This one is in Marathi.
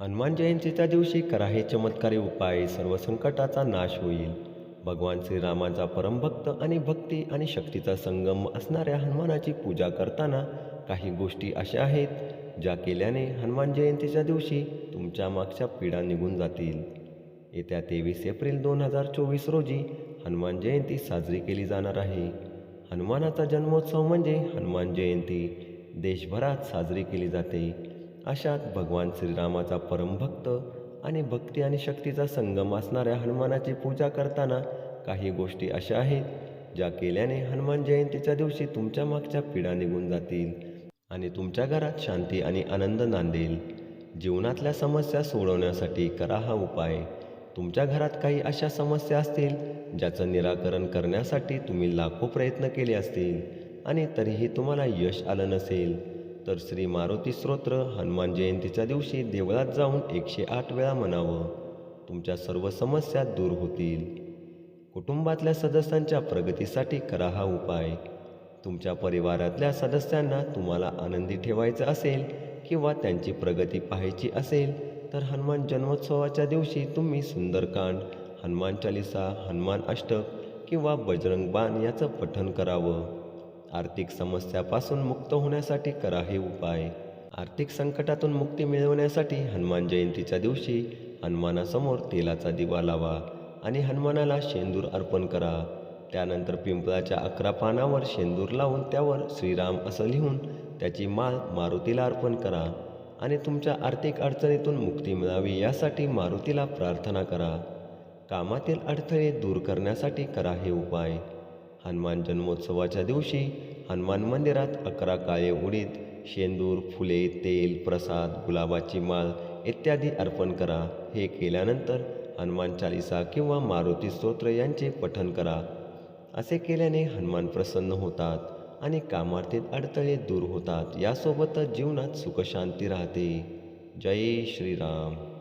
हनुमान जयंतीच्या दिवशी करा हे चमत्कारी उपाय सर्व संकटाचा नाश होईल. भगवान श्रीरामाचा परमभक्त आणि भक्ती आणि शक्तीचा संगम असणाऱ्या हनुमानाची पूजा करताना काही गोष्टी अशा आहेत ज्या केल्याने हनुमान जयंतीच्या दिवशी तुमच्या मागच्या पिढा निघून जातील. येत्या तेवीस एप्रिल दोन हजार चोवीस रोजी हनुमान जयंती साजरी केली जाणार आहे. हनुमानाचा जन्मोत्सव म्हणजे हनुमान जयंती. देशभरात साजरी केली जाते. अशात भगवान श्रीरामाचा परमभक्त आणि भक्ती आणि शक्तीचा संगम असणाऱ्या हनुमानाची पूजा करताना काही गोष्टी अशा आहेत ज्या केल्याने हनुमान जयंतीच्या दिवशी तुमच्या मागच्या पिढा निघून जातील आणि तुमच्या घरात शांती आणि आनंद नांदेल. जीवनातल्या समस्या सोडवण्यासाठी करा हा उपाय. तुमच्या घरात काही अशा समस्या असतील ज्याचं निराकरण करण्यासाठी तुम्ही लाखो प्रयत्न केले असतील आणि तरीही तुम्हाला यश आलं नसेल. तर श्री मारुती स्तोत्र हनुमान जयंतीच्या दिवशी देवळात जाऊन एकशे आठ वेळा म्हणावं. तुमच्या सर्व समस्या दूर होतील. कुटुंबातल्या सदस्यांच्या प्रगतीसाठी करा हा उपाय. तुमच्या परिवारातल्या सदस्यांना तुम्हाला आनंदी ठेवायचं असेल किंवा त्यांची प्रगती पाहायची असेल तर हनुमान जन्मोत्सवाच्या दिवशी तुम्ही सुंदरकांड हनुमान चालिसा हनुमान अष्टक किंवा बजरंग बाण याचं पठण करावं. आर्थिक समस्यापासून मुक्त होण्यासाठी करा हे उपाय. आर्थिक संकटातून मुक्ती मिळवण्यासाठी हनुमान जयंतीच्या दिवशी हनुमानासमोर तेलाचा दिवा लावा आणि हनुमानाला शेंदूर अर्पण करा. त्यानंतर पिंपळाच्या अकरा पानावर शेंदूर लावून त्यावर श्रीराम असं लिहून त्याची माळ मारुतीला अर्पण करा आणि तुमच्या आर्थिक अडचणीतून मुक्ती मिळावी यासाठी मारुतीला प्रार्थना करा. कामातील अडथळे दूर करण्यासाठी करा हे उपाय. हनुमान जन्मोत्सवाच्या दिवशी हनुमान मंदिरात अकरा काळे उडीद शेंदूर फुले तेल प्रसाद गुलाबाची माळ इत्यादी अर्पण करा. हे केल्यानंतर हनुमान चालिसा किंवा मारुती स्तोत्र यांचे पठन करा. असे केल्याने हनुमान प्रसन्न होतात आणि कामार्थीत अडथळे दूर होतात. यासोबतच जीवनात सुखशांती राहते. जय श्रीराम.